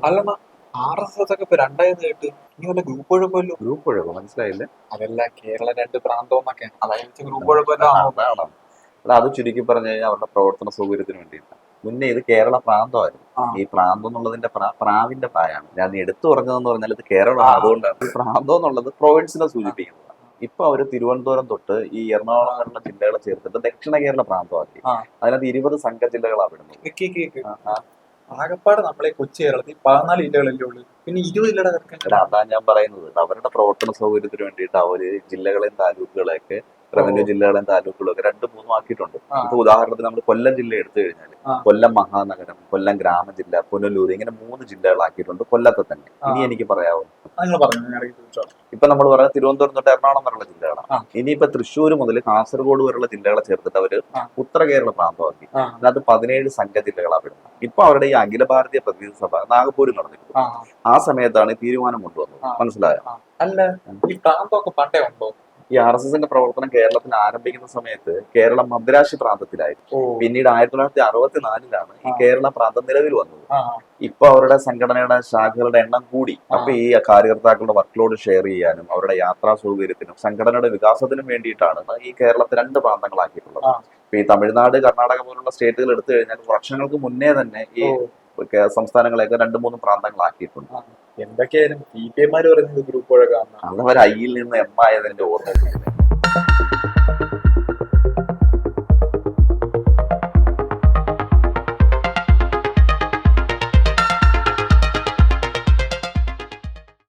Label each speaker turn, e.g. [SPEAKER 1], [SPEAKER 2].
[SPEAKER 1] അല്ലമ്മ R S S ഒക്കെ ഇപ്പൊ രണ്ടായെന്ന് കേട്ട് ഇനി വല്ല ഗ്രൂപ്പ് ഒഴുപ്പല്ലോ
[SPEAKER 2] ഗ്രൂപ്പ് ഒഴുകും മനസ്സിലായില്ലേ?
[SPEAKER 1] അതല്ല കേരള രണ്ട് പ്രാന്തമെന്നൊക്കെ അതായത് ഗ്രൂപ്പ്
[SPEAKER 2] അതാണ് അല്ല അത് ചുരുക്കി പറഞ്ഞു കഴിഞ്ഞാൽ അവരുടെ പ്രവർത്തന സൗകര്യത്തിന് വേണ്ടിയിട്ടാണ് മുന്നേ ഇത് കേരള പ്രാന്തമായിരുന്നു. ഈ പ്രാന്തം എന്നുള്ളതിന്റെ പ്രാ- പ്രാവിന്റെ പ്രായാണ് ഞാൻ എടുത്തു പറഞ്ഞതെന്ന് പറഞ്ഞാൽ ഇത് കേരളമാണ്. അതുകൊണ്ടാണ് ഈ പ്രാന്തം എന്നുള്ളത് പ്രൊവിൻസിനെ സൂചിപ്പിക്കുന്നത്. ഇപ്പൊ അവർ തിരുവനന്തപുരം തൊട്ട് ഈ എറണാകുളം വരെയുള്ള ജില്ലകളെ ചേർത്തിട്ട് ദക്ഷിണ കേരള പ്രാന്തമാക്കി. അതിനകത്ത് ഇരുപത് സംഘ ജില്ലകളാണ് വിടുന്നത്.
[SPEAKER 1] ആകപ്പാട് നമ്മളെ കൊച്ചി കേരളത്തിൽ പതിനാല് ജില്ലകളല്ലേ ഉള്ളൂ. പിന്നെ ഇരുപത് ജില്ലയുടെ കിടക്കാൻ
[SPEAKER 2] അതാ ഞാൻ പറയുന്നത്. അവരുടെ പ്രവർത്തന സൗകര്യത്തിന് വേണ്ടിയിട്ട് അവർ ജില്ലകളെയും താലൂക്കുകളെയൊക്കെ റവന്യൂ ജില്ലകളെയും താലൂക്കുകളും ഒക്കെ രണ്ടും മൂന്നും ആക്കിയിട്ടുണ്ട്. ഇപ്പൊ ഉദാഹരണത്തിന് നമ്മൾ കൊല്ലം ജില്ല എടുത്തു കഴിഞ്ഞാൽ കൊല്ലം മഹാനഗരം കൊല്ലം ഗ്രാമജില്ല പുനലൂർ ഇങ്ങനെ മൂന്ന് ജില്ലകളാക്കിയിട്ടുണ്ട് കൊല്ലത്തെ തന്നെ. ഇനി എനിക്ക് പറയാവോ? ഇപ്പൊ നമ്മൾ പറയുന്നത് തിരുവനന്തപുരം തൊട്ട് എറണാകുളം വരെയുള്ള ജില്ലകളാണ്. ഇനിയിപ്പൊ തൃശ്ശൂർ മുതൽ കാസർഗോഡ് വരെയുള്ള ജില്ലകളെ ചേർത്തിട്ട്
[SPEAKER 1] അവർ.
[SPEAKER 2] ഉത്തര കേരള പ്രാന്തമാക്കി. അതിനകത്ത് പതിനേഴ് സംഘ ജില്ലകളാണ് വിടുന്നത് ഇപ്പൊ അവരുടെ ഈ അഖില ഭാരതീയ പ്രതിനിധി സഭ നാഗപ്പൂരിൽ നടന്നിരുന്നു
[SPEAKER 1] ആ.
[SPEAKER 2] സമയത്താണ് ഈ തീരുമാനം കൊണ്ടുവന്നത്. മനസ്സിലായ?
[SPEAKER 1] അല്ല ഈ പ്രാന്തമൊക്കെ പണ്ടേ ഉണ്ടോ?
[SPEAKER 2] ഈ ആർ എസ് എസിന്റെ പ്രവർത്തനം കേരളത്തിൽ ആരംഭിക്കുന്ന സമയത്ത് കേരളം മദ്രാശി പ്രാന്തത്തിലായിരുന്നു. പിന്നീട് ആയിരത്തി തൊള്ളായിരത്തി അറുപത്തിനാലിലാണ് ഈ കേരള പ്രാന്തം നിലവിൽ വന്നത്. ഇപ്പൊ അവരുടെ സംഘടനയുടെ ശാഖകളുടെ എണ്ണം കൂടി. അപ്പൊ ഈ കാര്യകർത്താക്കളുടെ വർക്ക് ലോഡ് ഷെയർ ചെയ്യാനും അവരുടെ യാത്രാ സൗകര്യത്തിനും സംഘടനയുടെ വികാസത്തിനും വേണ്ടിയിട്ടാണ് ഈ കേരളത്തെ രണ്ട് പ്രാന്തങ്ങളാക്കിയിട്ടുള്ളത്. ഈ തമിഴ്നാട് കർണാടക പോലുള്ള സ്റ്റേറ്റുകൾ എടുത്തു കഴിഞ്ഞാൽ വർഷങ്ങൾക്ക് മുന്നേ തന്നെ ഈ സംസ്ഥാനങ്ങളെയൊക്കെ രണ്ട് മൂന്ന് പ്രാന്തങ്ങളാക്കിയിട്ടുണ്ട്.
[SPEAKER 1] എന്തൊക്കെയായാലും സി പി എമാര് പറയുന്നത് ഗ്രൂപ്പ് ഒഴുകാന്ന്
[SPEAKER 2] അത് അവർ ഐയിൽ നിന്ന് എം ആയതിന്റെ ഓർമ്മ.